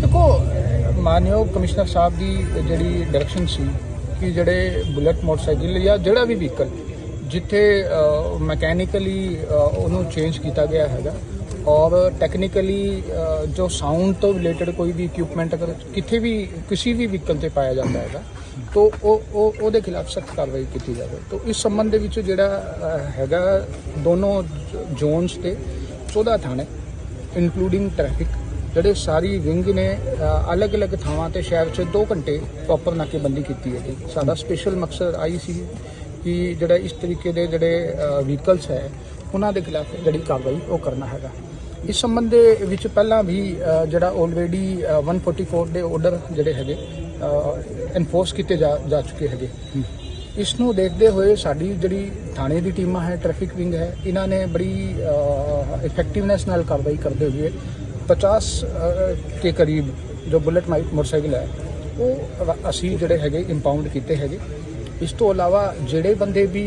ਦੇਖੋ, ਮਾਨਯੋਗ ਕਮਿਸ਼ਨਰ ਸਾਹਿਬ ਦੀ ਜਿਹੜੀ ਡਾਇਰੈਕਸ਼ਨ ਸੀ ਕਿ ਜਿਹੜੇ ਬੁਲਟ ਮੋਟਰਸਾਈਕਲ ਜਾਂ ਜਿਹੜਾ ਵੀ ਵਹੀਕਲ ਜਿੱਥੇ ਮੈਕੈਨੀਕਲੀ ਉਹਨੂੰ ਚੇਂਜ ਕੀਤਾ ਗਿਆ ਹੈਗਾ ਔਰ ਟੈਕਨੀਕਲੀ ਜੋ ਸਾਊਂਡ ਤੋਂ ਰਿਲੇਟਡ ਕੋਈ ਵੀ ਇਕਵਿਪਮੈਂਟ ਅਗਰ ਕਿਤੇ ਵੀ, ਕਿਸੇ ਵੀ ਵਹੀਕਲ ਤੇ ਪਾਇਆ ਜਾਂਦਾ ਹੈਗਾ, ਤਾਂ ਉਹ ਉਹ, ਉਹਦੇ ਖਿਲਾਫ ਸਖਤ ਕਾਰਵਾਈ ਕੀਤੀ ਜਾਵੇ। ਤਾਂ ਇਸ ਸੰਬੰਧ ਦੇ ਵਿੱਚ ਜਿਹੜਾ ਹੈਗਾ ਦੋਨੋਂ ਜ਼ੋਨਸ ਤੇ 14 ਥਾਣੇ ਇਨਕਲੂਡਿੰਗ ਟ੍ਰੈਫਿਕ ਜਿਹੜੇ ਸਾਰੀ ਵਿੰਗ ਨੇ ਅਲੱਗ-ਅਲੱਗ ਥਾਵਾਂ ਤੇ ਸ਼ਹਿਰ 'ਚ 2 ਘੰਟੇ ਪ੍ਰੋਪਰ ਨਾਕੇਬੰਦੀ ਕੀਤੀ ਹੈ ਸਾਡਾ ਸਪੈਸ਼ਲ ਮਕਸਦ ਆਈ ਸੀ ਕਿ ਜਿਹੜਾ ਇਸ ਤਰੀਕੇ ਦੇ ਜਿਹੜੇ ਵਹੀਕਲਸ ਹੈ ਉਹਨਾਂ ਦੇ ਖਿਲਾਫ ਜਿਹੜੀ ਕਾਰਵਾਈ ਉਹ ਕਰਨਾ ਹੈਗਾ। ਇਸ ਸੰਬੰਧ ਦੇ ਵਿੱਚ ਪਹਿਲਾਂ ਵੀ ਜਿਹੜਾ ਆਲਰੇਡੀ 144 ਦੇ ਆਰਡਰ ਜਿਹੜੇ ਹੈਗੇ ਐਨਫੋਰਸ ਕੀਤੇ ਜਾ ਚੁੱਕੇ ਹੈਗੇ। ਇਸ ਨੂੰ ਦੇਖਦੇ ਹੋਏ ਸਾਡੀ ਜਿਹੜੀ ਥਾਣੇ ਦੀ ਟੀਮਾਂ ਹੈ ਟ੍ਰੈਫਿਕ ਵਿੰਗ ਹੈ ਇਹਨਾਂ ਨੇ ਬੜੀ ਇਫੈਕਟਿਵਨੈਸ ਨਾਲ ਕਾਰਵਾਈ ਕਰਦੇ ਹੋਏ 50 ਅ, ਕੇ ਕਰੀਬ ਜੋ ਬੁਲਟ ਮਾਈਕ ਮੋਟਰਸਾਈਕਲ ਹੈ ਉਹ ਅਸੀਂ ਜਿਹੜੇ ਹੈਗੇ ਇੰਪਾਊਂਡ ਕੀਤੇ ਹੈਗੇ। ਇਸ ਤੋਂ ਇਲਾਵਾ ਜਿਹੜੇ ਬੰਦੇ ਵੀ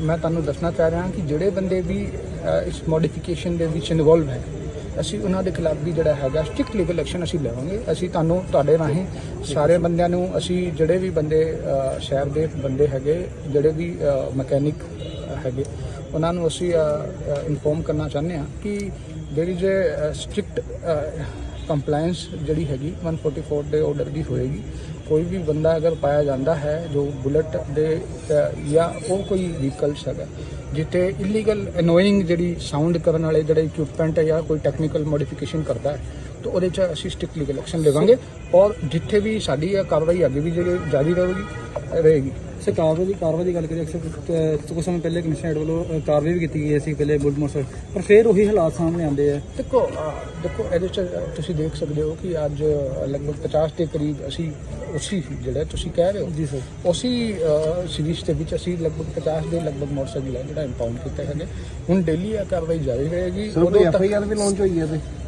ਮੈਂ ਤੁਹਾਨੂੰ ਦੱਸਣਾ ਚਾਹ ਰਿਹਾ ਕਿ ਜਿਹੜੇ ਬੰਦੇ ਵੀ ਇਸ ਮੋਡੀਫਿਕੇਸ਼ਨ ਦੇ ਵਿੱਚ ਇਨਵੋਲਵ ਹੈ ਅਸੀਂ ਉਹਨਾਂ ਦੇ ਖਿਲਾਫ ਵੀ ਜਿਹੜਾ ਹੈਗਾ ਸਟ੍ਰਿਕਟ ਲੀਗਲ ਐਕਸ਼ਨ ਅਸੀਂ ਲਵਾਂਗੇ। ਅਸੀਂ ਤੁਹਾਨੂੰ, ਤੁਹਾਡੇ ਰਾਹੀਂ ਸਾਰੇ ਬੰਦਿਆਂ ਨੂੰ, ਅਸੀਂ ਜਿਹੜੇ ਵੀ ਬੰਦੇ ਸ਼ਹਿਰ ਦੇ ਬੰਦੇ ਹੈਗੇ, ਜਿਹੜੇ ਵੀ ਮਕੈਨਿਕ ਹੈਗੇ, ਉਹਨਾਂ ਨੂੰ ਅਸੀਂ ਇਨਫੋਰਮ ਕਰਨਾ ਚਾਹੁੰਦੇ ਹਾਂ ਕਿ there is a strict compliance ਜਿਹੜੀ ਹੈਗੀ 144 ਦੇ ਆਰਡਰ ਦੀ ਹੋਏਗੀ। ਕੋਈ ਵੀ ਬੰਦਾ ਅਗਰ ਪਾਇਆ ਜਾਂਦਾ ਹੈ, ਜੋ ਬੁਲਟ ਦੇ ਜਾਂ ਉਹ ਕੋਈ ਵਹੀਕਲਸ ਹੈਗਾ, ਜਿੱਥੇ ਇਲੀਗਲ ਅਨੋਇੰਗ ਜਿਹੜੀ ਸਾਊਂਡ ਕਰਨ ਵਾਲੇ, ਜਿਹੜੇ ਇਕਵਿਪਮੈਂਟ ਹੈ ਜਾਂ ਕੋਈ ਟੈਕਨੀਕਲ ਮੋਡੀਫਿਕੇਸ਼ਨ ਕਰਦਾ ਹੈ ਤਾਂ ਉਹਦੇ 'ਚ ਅਸੀਂ ਸਟ੍ਰਿਕਟ ਲੀਗਲ ਐਕਸ਼ਨ ਲਵਾਂਗੇ। ਔਰ ਜਿੱਥੇ ਵੀ ਸਾਡੀ ਇਹ ਕਾਰਵਾਈ ਅੱਗੇ ਵੀ ਜਿਹੜੀ ਜਾਰੀ ਰਹੇਗੀ ਰਹੇਗੀ। ਸਰ ਕਾਰਵਾਈ ਦੀ ਕਾਰਵਾਈ ਦੀ ਗੱਲ ਕਰੀਏ ਅਕਸਰ ਕੁਝ ਸਮੇਂ ਪਹਿਲੇ ਕਮਿਸ਼ਨਰ ਵੱਲੋਂ ਕਾਰਵਾਈ ਵੀ ਕੀਤੀ ਗਈ ਸੀ ਪਹਿਲੇ ਬੁਲਟ ਮੋਟਰਸਾਈਕਲ। ਪਰ ਫਿਰ ਉਹੀ ਹਾਲਾਤ ਸਾਹਮਣੇ ਆਉਂਦੇ ਆ। ਦੇਖੋ ਦੇਖੋ ਇਹਦੇ ਚ ਤੁਸੀਂ ਦੇਖ ਸਕਦੇ ਹੋ ਕਿ ਅੱਜ ਲਗਭਗ 50 ਦੇ ਕਰੀਬ ਅਸੀਂ ਉਸੇ ਜਿਹੜਾ ਤੁਸੀਂ ਕਹਿ ਰਹੇ ਹੋ ਜੀ ਸਰ। ਉਸੇ ਸੀਰੀਜ਼ ਦੇ ਵਿੱਚ ਅਸੀਂ ਲਗਭਗ 50 ਦੇ ਲਗਭਗ ਮੋਟਰਸਾਈਕਲ ਹੈ ਜਿਹੜਾ ਇੰਪਾਊਂਡ ਕੀਤਾ ਹੈਗੇ। ਹੁਣ ਡੇਲੀ ਇਹ ਕਾਰਵਾਈ ਜਾਰੀ ਰਹੇਗੀ। ਉਦੋਂ ਤੱਕ ਵੀ ਲਾਂਚ ਹੋਈ ਹੈ ਤੇ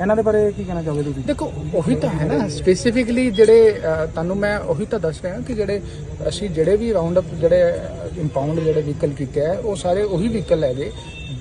ਇਹਨਾਂ ਦੇ ਬਾਰੇ ਕੀ ਕਹਿਣਾ ਚਾਹੋਗੇ ਤੁਸੀਂ? ਦੇਖੋ ਉਹੀ ਤਾਂ ਹੈ ਨਾ। ਸਪੈਸੀਫਿਕਲੀ ਜਿਹੜੇ ਅਹ, ਤੁਹਾਨੂੰ ਮੈਂ ਉਹੀ ਤਾਂ ਦੱਸ ਰਿਹਾ ਕਿ ਜਿਹੜੇ ਅਸੀਂ ਜਿਹੜੇ ਵੀ ਰਾਉਂਡ ਅਪ ਜਿਹੜੇ ਇੰਪਾਊਂਡ ਜਿਹੜੇ ਵਹੀਕਲ ਕੀਤੇ ਆ ਉਹ ਸਾਰੇ ਉਹੀ ਵਹੀਕਲ ਹੈਗੇ।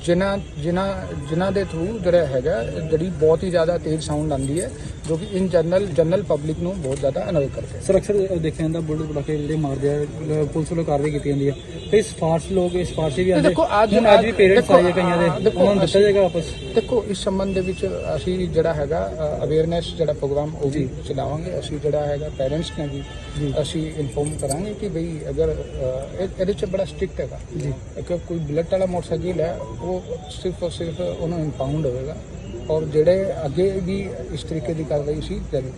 ਜਿਨ੍ਹਾਂ ਜਿਨ੍ਹਾਂ ਜਿਨ੍ਹਾਂ ਦੇ ਥਰੂ ਜਿਹੜਾ ਹੈਗਾ ਜਿਹੜੀ ਬਹੁਤ ਹੀ ਜ਼ਿਆਦਾ ਤੇਜ਼ ਸਾਊਂਡ ਆਉਂਦੀ ਹੈ ਜੋ ਕਿ ਇਨ ਜਨਰਲ ਜਨਰਲ ਪਬਲਿਕ ਨੂੰ ਬਹੁਤ ਜ਼ਿਆਦਾ ਅਨੋਏ ਕਰਦੇ ਹੈ। ਸਰ ਅਕਸਰ ਦੇਖਿਆ ਜਾਂਦਾ ਬੁਲਟ ਪਟਾਕੇ ਜਿਹੜੇ ਮਾਰਦੇ ਆ ਪੁਲਿਸ ਵੱਲੋਂ ਕਾਰਵਾਈ ਕੀਤੀ ਜਾਂਦੀ ਹੈ। ਕਈ ਸਿਫਾਰਸ਼ ਲੋਕ ਇਹ ਸਿਫਾਰਸ਼ੀ ਵੀ ਆਉਂਦੇ ਦੇਖੋ, ਅੱਜ- ਹੁਣ ਅੱਜ ਵੀ ਪੇਰੈਂਟਸ ਦੇਖੋ, ਆਏ ਆ ਕਈਆਂ ਦੇ ਦੇਖੋ, ਉਹਨਾਂ ਨੂੰ ਦੱਸਿਆ ਅਸੀਂ- ਜਾਏਗਾ ਵਾਪਸ? ਦੇਖੋ ਇਸ ਸੰਬੰਧ ਦੇ ਵਿੱਚ ਅਸੀਂ ਜਿਹੜਾ ਹੈਗਾ ਅਵੇਅਰਨੈਸ ਜਿਹੜਾ ਪ੍ਰੋਗਰਾਮ ਉਹ ਵੀ ਚਲਾਵਾਂਗੇ। ਅਸੀਂ ਜਿਹੜਾ ਹੈਗਾ ਪੇਰੈਂਟਸ ਨੇ ਵੀ ਅਸੀਂ ਇਨਫੋਰਮ ਕਰਾਂਗੇ ਕਿ ਬਈ ਅਗਰ ਇਹ- ਇਹਦੇ ਚ ਬੜਾ ਸਟ੍ਰਿਕਟ ਹੈਗਾ। ਜੀ। ਕਿ ਕੋਈ ਬੁਲਟ ਵਾਲਾ ਮੋਟਰਸਾਈਕਲ ਹੈ ਉਹ ਸਿਰਫ ਔਰ ਸਿਰਫ ਉਹਨੂੰ ਇੰਪਾਊਂਡ ਹੋਵੇਗਾ। ਔਰ ਜਿਹੜੇ ਅੱਗੇ ਵੀ ਇਸ ਤਰੀਕੇ ਦੀ ਕਾਰਵਾਈ ਸੀ ਜਾਰੀ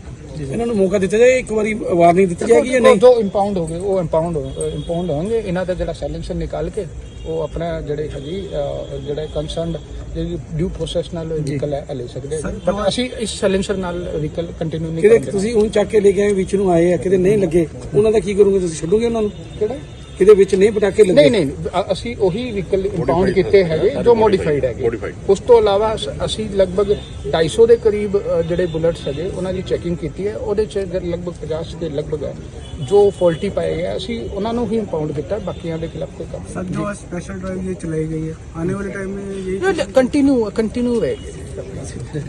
ਇਹਨਾਂ ਨੂੰ ਮੌਕਾ ਦਿੱਤਾ ਜਾਏ ਇੱਕ ਵਾਰੀ ਵਾਰਨਿੰਗ ਦਿੱਤੀ ਦੇਖੋ, ਜੋ ਇੰਪਾਊਂਡ ਹੋ ਗਏ ਉਹ ਇੰਪਾਊਂਡ ਇੰਪਾਊਂਡ ਹੋਣਗੇ। ਇਹਨਾਂ ਦਾ ਜਿਹੜਾ ਸੈਲੈਂਸਰ ਨਿਕਾਲ ਕੇ ਉਹ ਆਪਣਾ ਜਿਹੜੇ ਅਹ, ਜਿਹੜੇ ਕੰਸਰਨਡ ਜਿਹੜੀ ਡਿਊ ਪ੍ਰੋਸੈਸ ਨਾਲ ਵਹੀਕਲ ਲੈ ਸਕਦੇ ਬਟ ਅਸੀਂ ਇਸ ਸੈਲੈਂਸਰ ਨਾਲ ਵਹੀਕਲ ਕੰਟੀਨਿਊ ਨਹੀਂ ਕਿਤੇ ਕਰਾਂਗੇ ਤੁਸੀਂ ਉਹਨੂੰ ਚੱਕ ਕੇ ਲੈ ਕੇ ਆਏ ਵਿੱਚ ਨੂੰ ਆਏ ਆ ਕਿਤੇ ਨਹੀਂ ਲੱਗੇ ਉਹਨਾਂ ਦਾ ਕੀ ਕਰੋਗੇ ਤੁਸੀਂ ਛੱਡੋਗੇ ਉਹਨਾਂ ਨੂੰ? ਕਿਹੜਾ? ਕਿਤੇ ਵਿੱਚ ਨਹੀਂ ਪਟਾਕੇ ਲੱਗੇ ਨਹੀਂ ਨਹੀਂ ਅ- ਅਸੀਂ ਉਹੀ ਵਹੀਕਲ ਇੰਪਾਊਂਡ ਕੀਤੇ ਹੈਗੇ ਜੋ ਮੋਡੀਫਾਈਡ ਹੈਗੇ ਉਸ ਤੋਂ ਇਲਾਵਾ ਅਸ- ਅਸੀਂ ਲਗਭਗ 250 ਦੇ ਕਰੀਬ ਅ, ਜਿਹੜੇ ਬੁਲਟਸ ਹੈਗੇ ਉਹਨਾਂ ਦੀ ਚੈਕਿੰਗ ਕੀਤੀ ਹੈ ਉਹਦੇ ਚ ਜ- ਲਗਭਗ 50 ਦੇ ਲਗਭਗ ਹੈ ਜੋ ਫਾਲਟੀ ਪਾਏ ਗਏ ਅਸੀਂ ਉਹਨਾਂ ਨੂੰ ਹੀ ਇੰਪਾਊਂਡ ਕੀਤਾ ਬਾਕੀਆਂ ਦੇ ਖਿਲਾਫ ਕੋਈ ਕੰਮ सर जो स्पेशल ड्राइव ये चलाई गई है आने वाले टाइम में यही ਕੰਟੀਨਿਊ ਕੰਟੀਨਿਊ ਰਹੇਗੀ